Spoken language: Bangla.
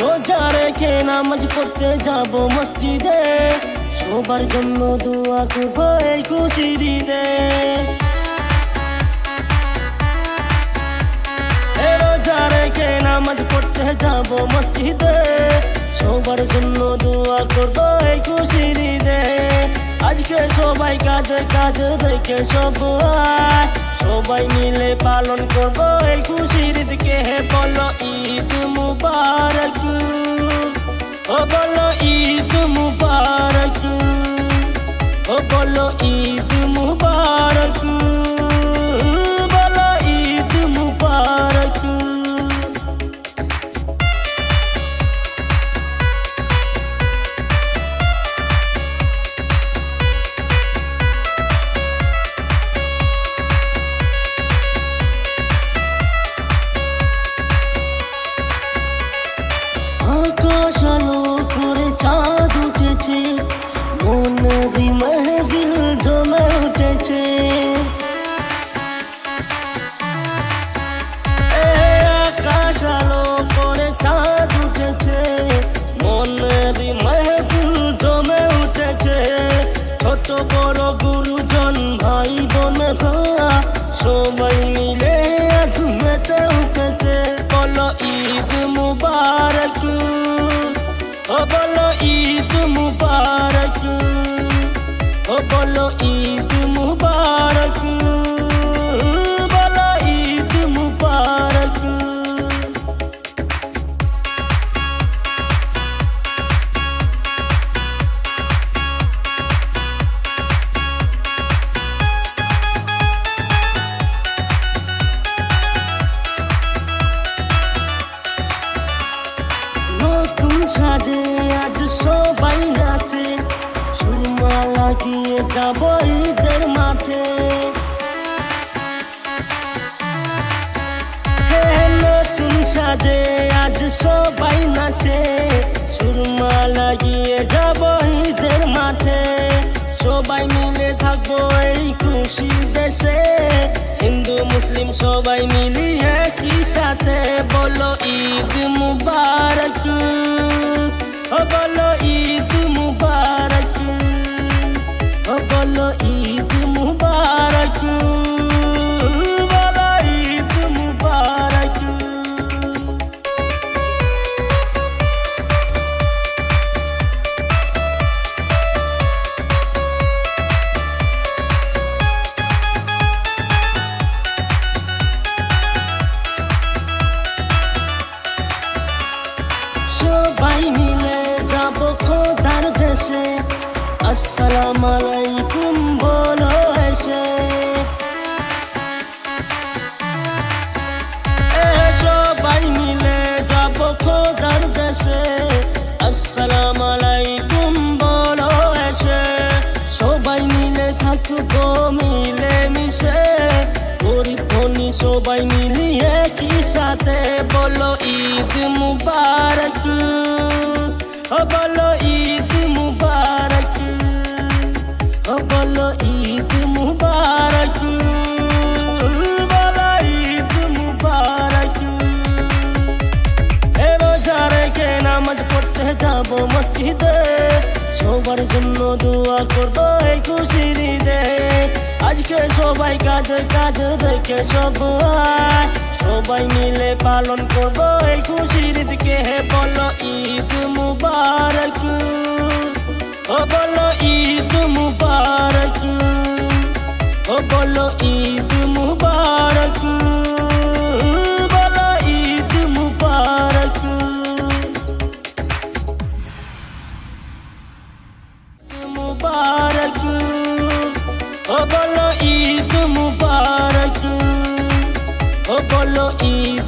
রোজা রেখে নামাজ পড়তে যাব মসজিদে সবার জন্য দোয়া খুব এই খুশি দিতে রোজা রেখে নামাজ পড়তে যাব মসজিদে সবাই কাজ দেখে সব সবাই মিলে পালন করব এই খুশির দিকে। হে বলো ঈদ মুবারক। ও বলো ঈদ মুবারক। ও বলো ঈদ মুবারক। আলো করে চাঁদ উঠেছে। মনেরই মেহফিল জমে উঠেছে। লাগিয়ে যাব ঈদের মাঠে। নতুন সাজে, আজ সবাই নাচে। সুরমা লাগিয়ে যাব ঈদের মাঠে। সবাই মিলে থাকব এই খুশি দেশে। হিন্দু, মুসলিম সবাই মিলিয়ে কি সাথে। বলো ঈদ মুবারক। বলো ঈদ ঈদ মুবারক বলো সবাই মিলে যাব খোদার দেশে। আসসালাম আলাইকুম, বলো এসে। সবাই মিলে যাব খোদার দেশে। আসসালাম আলাইকুম, বলো এসে। সবাই মিলে থাকব, মিলে মিশে। গরিব সবাই মিলিয়ে কি সাথে। বলো ঈদ মুবারক। বলো ঈদ মুবারক। পড়তে যাব মসজিদে। সবার জন্য দোয়া করব এই খুশির ঈদে। আজকে সবাই কাজ কাজ রেখে সব আয়। সবাই মিলে পালন করব এই খুশির ঈদকে। হে বলো ঈদ মুবারক। ও বলো ঈদ মুবারক। ও বলো ঈদ মুবারক। মুবারক ও বলো ঈদ মুবারক ও বলো ঈদ